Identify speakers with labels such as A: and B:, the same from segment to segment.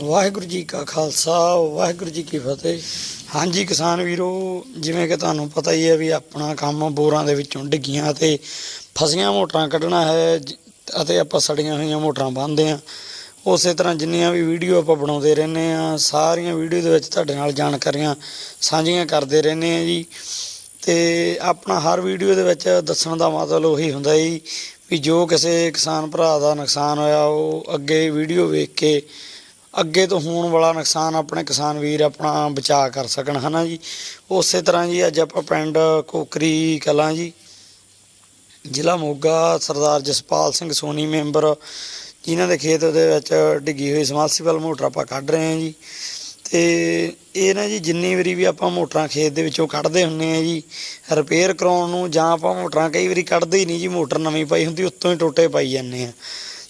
A: ਵਾਹਿਗੁਰੂ ਜੀ ਕਾ ਖਾਲਸਾ, ਵਾਹਿਗੁਰੂ ਜੀ ਕੀ ਫਤਿਹ। ਹਾਂਜੀ ਕਿਸਾਨ ਵੀਰੋ, ਜਿਵੇਂ ਕਿ ਤੁਹਾਨੂੰ ਪਤਾ ਹੀ ਹੈ ਵੀ ਆਪਣਾ ਕੰਮ ਬੋਰਾਂ ਦੇ ਵਿੱਚੋਂ ਡਿੱਗੀਆਂ ਤੇ ਫਸੀਆਂ ਮੋਟਰਾਂ ਕੱਢਣਾ ਹੈ ਜ- ਅਤੇ ਆਪਾਂ ਸੜੀਆਂ ਹੋਈਆਂ ਮੋਟਰਾਂ ਬੰਨਦੇ ਆ ਉਸੇ ਤਰ੍ਹਾਂ ਜਿੰਨੀਆਂ ਵੀ ਵੀਡੀਓ ਆਪਾਂ ਬਣਾਉਂਦੇ ਰਹਿੰਦੇ ਆ ਸਾਰੀਆਂ ਵੀਡੀਓ ਦੇ ਵਿੱਚ ਤੁਹਾਡੇ ਨਾਲ ਜਾਣਕਾਰੀਆਂ ਸਾਂਝੀਆਂ ਕਰਦੇ ਰਹਿੰਦੇ ਆ ਜੀ। ਤੇ ਆਪਣਾ ਹਰ ਵੀਡੀਓ ਦੇ ਵਿੱਚ ਦੱਸਣ ਦਾ ਮਤਲਬ ਉਹੀ ਹੁੰਦਾ ਜੀ ਵੀ ਜੋ ਕਿਸੇ ਕਿਸਾਨ ਭਰਾ ਦਾ ਨੁਕਸਾਨ ਹੋਇਆ, ਉਹ ਅੱਗੇ ਵੀਡੀਓ ਵੇਖ ਕੇ ਅੱਗੇ ਤੋਂ ਹੋਣ ਵਾਲਾ ਨੁਕਸਾਨ ਆਪਣੇ ਕਿਸਾਨ ਵੀਰ ਆਪਣਾ ਬਚਾਅ ਕਰ ਸਕਣ, ਹਨਾ ਜੀ? ਉਸੇ ਤਰ੍ਹਾਂ ਜੀ ਅੱਜ ਆਪਾਂ ਪਿੰਡ ਕੋਕਰੀ ਕਲਾਂ ਜੀ, ਜ਼ਿਲ੍ਹਾ ਮੋਗਾ, ਸਰਦਾਰ ਜਸਪਾਲ ਸਿੰਘ ਸੋਨੀ ਮੈਂਬਰ, ਜਿਨ੍ਹਾਂ ਦੇ ਖੇਤ ਦੇ ਵਿੱਚ ਡਿੱਗੀ ਹੋਈ ਸਮਰਸੀਬਲ ਮੋਟਰ ਆਪਾਂ ਕੱਢ ਰਹੇ ਹਾਂ ਜੀ। ਤੇ ਇਹ ਨਾ ਜੀ ਜਿੰਨੀ ਵਾਰੀ ਵੀ ਆਪਾਂ ਮੋਟਰਾਂ ਖੇਤ ਦੇ ਵਿੱਚੋਂ ਕੱਢਦੇ ਹੁੰਨੇ ਆ ਜੀ ਰਿਪੇਅਰ ਕਰਾਉਣ ਨੂੰ ਜਾਂ ਆਪਾਂ ਮੋਟਰਾਂ ਕਈ ਵਾਰੀ ਕੱਢਦੇ ਹੀ ਨਹੀਂ ਜੀ, ਮੋਟਰ ਨਵੀਂ ਪਾਈ ਹੁੰਦੀ, ਉੱਤੋਂ ਹੀ ਟੋਟੇ ਪਾਈ ਜਾਂਦੇ ਆ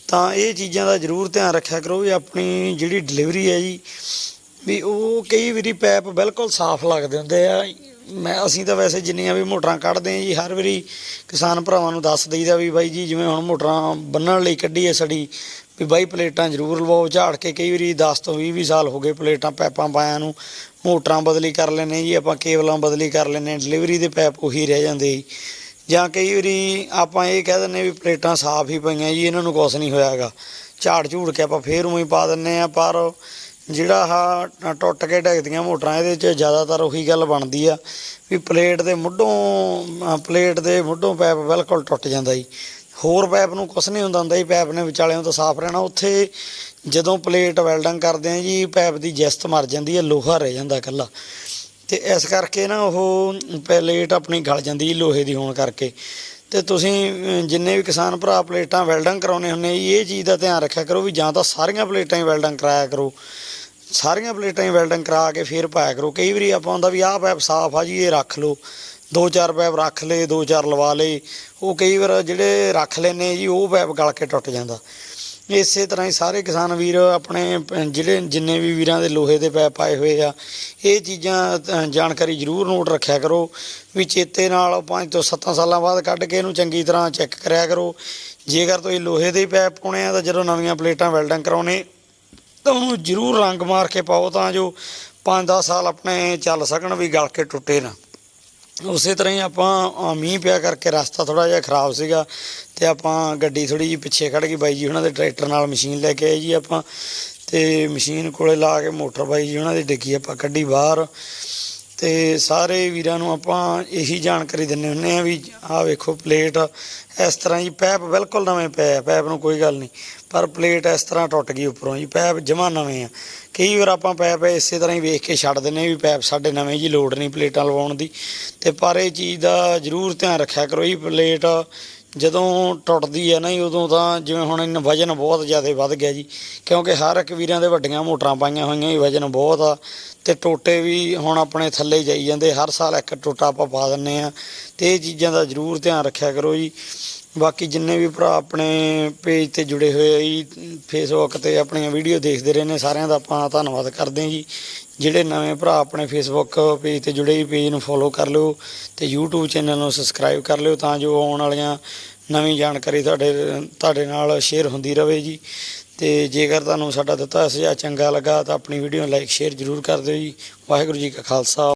A: ਤਾਂ ਇਹ ਚੀਜ਼ਾਂ ਦਾ ਜ਼ਰੂਰ ਧਿਆਨ ਰੱਖਿਆ ਕਰੋ ਵੀ ਆਪਣੀ ਜਿਹੜੀ ਡਿਲੀਵਰੀ ਹੈ ਜੀ, ਵੀ ਉਹ ਕਈ ਵਾਰੀ ਪੈਪ ਬਿਲਕੁਲ ਸਾਫ਼ ਲੱਗਦੇ ਹੁੰਦੇ ਆ। ਮੈਂ, ਅਸੀਂ ਤਾਂ ਵੈਸੇ ਜਿੰਨੀਆਂ ਵੀ ਮੋਟਰਾਂ ਕੱਢਦੇ ਆ ਜੀ, ਹਰ ਵਾਰੀ ਕਿਸਾਨ ਭਰਾਵਾਂ ਨੂੰ ਦੱਸ ਦਈਦਾ ਵੀ ਬਾਈ ਜੀ, ਜਿਵੇਂ ਹੁਣ ਮੋਟਰਾਂ ਬੰਨਣ ਲਈ ਕੱਢੀ ਹੈ ਸੜੀ ਵੀ ਬਾਈ ਪਲੇਟਾਂ ਜ਼ਰੂਰ ਲਵਾਓ, ਝਾੜ ਕੇ ਕਈ ਵਾਰੀ 10 ਤੋਂ 20 20 ਸਾਲ ਹੋ ਗਏ ਪਲੇਟਾਂ ਪੈਪਾਂ ਪਾਇਆਂ ਨੂੰ, ਮੋਟਰਾਂ ਬਦਲੀ ਕਰ ਲੈਨੇ ਜੀ, ਆਪਾਂ ਕੇਬਲਾਂ ਬਦਲੀ ਕਰ ਲੈਨੇ ਡਿਲੀਵਰੀ ਦੇ ਪੈਪ ਉਹੀ ਰਹਿ ਜਾਂਦੇ ਜੀ। ਜਾਂ ਕਈ ਵਾਰੀ ਆਪਾਂ ਇਹ ਕਹਿ ਦਿੰਨੇ ਵੀ ਪਲੇਟਾਂ ਸਾਫ਼ ਹੀ ਪਈਆਂ ਜੀ, ਇਹਨਾਂ ਨੂੰ ਕੁਛ ਨਹੀਂ ਹੋਇਆਗਾ। ਝਾੜ ਝੂੜ ਕੇ ਆਪਾਂ ਫੇਰ ਉਵੇਂ ਹੀ ਪਾ ਦਿੰਨੇ ਆ ਪਰ ਜਿਹੜਾ ਆ ਟੁੱਟ ਕੇ ਡਿੱਗਦੀਆਂ ਮੋਟਰਾਂ, ਇਹਦੇ 'ਚ ਜ਼ਿਆਦਾਤਰ ਉਹੀ ਗੱਲ ਬਣਦੀ ਆ ਵੀ ਪਲੇਟ ਦੇ ਮੁੱਢੋਂ ਪਲੇਟ ਦੇ ਮੁੱਢੋਂ ਪੈਪ ਬਿਲਕੁਲ ਟੁੱਟ ਜਾਂਦਾ ਜੀ। ਹੋਰ ਪੈਪ ਨੂੰ ਕੁਛ ਨਹੀਂ ਹੁੰਦਾ ਹੁੰਦਾ ਜੀ, ਪੈਪ ਨੇ ਵਿਚਾਲਿਆਂ ਤੋਂ ਸਾਫ਼ ਰਹਿਣਾ। ਉੱਥੇ ਜਦੋਂ ਪਲੇਟ ਵੈਲਡਿੰਗ ਕਰਦੇ ਆ ਜੀ, ਪੈਪ ਦੀ ਜਿਸਤ ਮਰ ਜਾਂਦੀ ਹੈ ਲੋਹਾ ਰਹਿ ਜਾਂਦਾ ਇਕੱਲਾ। ਤੇ ਇਸ ਕਰਕੇ ਨਾ ਉਹ ਪਲੇਟ ਆਪਣੀ ਗਲ ਜਾਂਦੀ ਜੀ ਲੋਹੇ ਦੀ ਹੋਣ ਕਰਕੇ। ਤੇ ਤੁਸੀਂ ਜਿੰਨੇ ਵੀ ਕਿਸਾਨ ਭਰਾ ਪਲੇਟਾਂ ਵੈਲਡਿੰਗ ਕਰਾਉਣੇ ਹੁੰਦੇ ਜੀ ਇਹ ਚੀਜ਼ ਦਾ ਧਿਆਨ ਰੱਖਿਆ ਕਰੋ ਵੀ ਜਾਂ ਤਾਂ ਸਾਰੀਆਂ ਪਲੇਟਾਂ ਹੀ ਵੈਲਡਿੰਗ ਕਰਾਇਆ ਕਰੋ। ਸਾਰੀਆਂ ਪਲੇਟਾਂ ਹੀ ਵੈਲਡਿੰਗ ਕਰਾ ਕੇ ਫੇਰ ਪਾਇਆ ਕਰੋ। ਕਈ ਵਾਰੀ ਆਪਾਂ ਹੁੰਦਾ ਵੀ ਆਹ ਪੈਪ ਸਾਫ਼ ਆ ਜੀ, ਇਹ ਰੱਖ ਲਓ। ਦੋ ਚਾਰ ਪੈਪ ਰੱਖ ਲਏ, ਦੋ ਚਾਰ ਲਵਾ ਲਏ। ਉਹ ਕਈ ਵਾਰ ਜਿਹੜੇ ਰੱਖ ਲੈਨੇ ਜੀ, ਉਹ ਪੈਪ ਗਲ ਕੇ ਟੁੱਟ ਜਾਂਦਾ। ਇਸੇ ਤਰ੍ਹਾਂ ਹੀ ਸਾਰੇ ਕਿਸਾਨ ਵੀਰ ਆਪਣੇ ਜਿਹੜੇ ਜਿੰਨੇ ਵੀ ਵੀਰਾਂ ਦੇ ਲੋਹੇ ਦੇ ਪੈਪ ਪਾਏ ਹੋਏ ਆ, ਇਹ ਚੀਜ਼ਾਂ ਜਾਣਕਾਰੀ ਜ਼ਰੂਰ ਨੋਟ ਰੱਖਿਆ ਕਰੋ, ਵੀ ਚੇਤੇ ਨਾਲ 5 ਤੋਂ 7 ਸਾਲਾਂ ਬਾਅਦ ਕੱਢ ਕੇ ਇਹਨੂੰ ਚੰਗੀ ਤਰ੍ਹਾਂ ਚੈੱਕ ਕਰਿਆ ਕਰੋ। ਜੇਕਰ ਤੁਸੀਂ ਲੋਹੇ ਦੇ ਪੈਪ ਪਾਉਣੇ ਆ ਤਾਂ ਜਦੋਂ ਨਵੀਆਂ ਪਲੇਟਾਂ ਵੈਲਡਿੰਗ ਕਰਾਉਣੇ, ਤਾਂ ਉਹਨੂੰ ਜ਼ਰੂਰ ਰੰਗ ਮਾਰ ਕੇ ਪਾਓ ਤਾਂ ਜੋ 5-10 ਸਾਲ ਆਪਣੇ ਚੱਲ ਸਕਣ ਵੀ ਗਲ ਕੇ ਟੁੱਟੇ ਨਾ। ਉਸੇ ਤਰ੍ਹਾਂ ਹੀ ਆਪਾਂ ਮੀਂਹ ਪਿਆ ਕਰਕੇ ਰਸਤਾ ਥੋੜਾ ਜਿਹਾ ਖਰਾਬ ਸੀਗਾ ਤੇ ਆਪਾਂ ਗੱਡੀ ਥੋੜੀ ਜਿਹੀ ਪਿੱਛੇ ਖੜ ਗਈ ਬਾਈ ਜੀ ਉਹਨਾਂ ਦੇ ਟਰੈਕਟਰ ਨਾਲ ਮਸ਼ੀਨ ਲੈ ਕੇ ਆਏ ਜੀ ਆਪਾਂ ਤੇ ਮਸ਼ੀਨ ਕੋਲੇ ਲਾ ਕੇ ਮੋਟਰ ਬਾਈ ਜੀ ਉਹਨਾਂ ਦੀ ਡਿੱਗੀ ਆਪਾਂ ਕੱਢੀ ਬਾਹਰ ਤੇ ਸਾਰੇ ਵੀਰਾਂ ਨੂੰ ਆਪਾਂ ਇਹੀ ਜਾਣਕਾਰੀ ਦਿੰਨੇ ਹੁੰਨੇ ਆ ਵੀ ਆਹ ਵੇਖੋ ਪਲੇਟ ਇਸ ਤਰ੍ਹਾਂ ਜੀ, ਪੈਪ ਬਿਲਕੁਲ ਨਵੇਂ ਪਏ ਪੈਪ ਨੂੰ ਕੋਈ ਗੱਲ ਨਹੀਂ। ਪਰ ਪਲੇਟ ਇਸ ਤਰ੍ਹਾਂ ਟੁੱਟ ਗਈ ਉੱਪਰੋਂ ਜੀ, ਪੈਪ ਜਮਾ ਨਵੇਂ ਆ। ਕਈ ਵਾਰ ਆਪਾਂ ਪੈਪ ਇਸੇ ਤਰ੍ਹਾਂ ਹੀ ਵੇਖ ਕੇ ਛੱਡ ਦਿੰਨੇ ਵੀ ਪੈਪ ਸਾਡੇ ਨਵੇਂ ਜੀ, ਲੋੜ ਨਹੀਂ ਪਲੇਟਾਂ ਲਵਾਉਣ ਦੀ। ਤੇ ਪਰ ਇਹ ਚੀਜ਼ ਦਾ ਜ਼ਰੂਰ ਧਿਆਨ ਰੱਖਿਆ ਕਰੋ ਜੀ, ਪਲੇਟ ਜਦੋਂ ਟੁੱਟਦੀ ਹੈ ਨਾ ਜੀ, ਉਦੋਂ ਤਾਂ ਜਿਵੇਂ ਹੁਣ ਇਹਨਾਂ ਵਜਨ ਬਹੁਤ ਜ਼ਿਆਦਾ ਵੱਧ ਗਿਆ ਜੀ, ਕਿਉਂਕਿ ਹਰ ਇੱਕ ਵੀਰਾਂ ਦੇ ਵੱਡੀਆਂ ਮੋਟਰਾਂ ਪਾਈਆਂ ਹੋਈਆਂ ਜੀ, ਵਜਨ ਬਹੁਤ ਆ, ਤੇ ਟੋਟੇ ਵੀ ਹੁਣ ਆਪਣੇ ਥੱਲੇ ਜਾਈ ਜਾਂਦੇ, ਹਰ ਸਾਲ ਇੱਕ ਟੋਟਾ ਆਪਾਂ ਪਾ ਦਿੰਨੇ ਆ ਤੇ ਇਹ ਚੀਜ਼ਾਂ ਦਾ ਜ਼ਰੂਰ ਧਿਆਨ ਰੱਖਿਆ ਕਰੋ ਜੀ। ਬਾਕੀ ਜਿੰਨੇ ਵੀ ਭਰਾ ਆਪਣੇ ਪੇਜ ਤੇ ਜੁੜੇ ਹੋਏ ਆ ਜੀ ਫੇਸਬੁੱਕ ਤੇ ਆਪਣੀਆਂ ਵੀਡੀਓ ਦੇਖਦੇ ਰਹੇ ਨੇ ਸਾਰਿਆਂ ਦਾ ਆਪਾਂ ਧੰਨਵਾਦ ਕਰਦੇ ਹਾਂ ਜੀ। ਜਿਹੜੇ ਨਵੇਂ ਭਰਾ ਆਪਣੇ ਫੇਸਬੁੱਕ ਪੇਜ ਤੇ ਜੁੜੇ ਪੇਜ ਨੂੰ ਫੋਲੋ ਕਰ ਲਿਓ ਤੇ YouTube ਚੈਨਲ ਨੂੰ ਸਬਸਕ੍ਰਾਈਬ ਕਰ ਲਿਓ ਤਾਂ ਜੋ ਆਉਣ ਵਾਲੀਆਂ ਨਵੀਂ ਜਾਣਕਾਰੀ ਤੁਹਾਡੇ ਤੁਹਾਡੇ ਨਾਲ ਸ਼ੇਅਰ ਹੁੰਦੀ ਰਹੇ ਜੀ। ਤੇ ਜੇਕਰ ਤੁਹਾਨੂੰ ਸਾਡਾ ਦਿੱਤਾ ਸੁਝਾਅ ਚੰਗਾ ਲੱਗਾ ਤਾਂ ਆਪਣੀ ਵੀਡੀਓ ਨੂੰ ਲਾਈਕ ਸ਼ੇਅਰ ਜ਼ਰੂਰ ਕਰ ਦਿਓ ਜੀ। ਵਾਹਿਗੁਰੂ ਜੀ ਕਾ ਖਾਲਸਾ।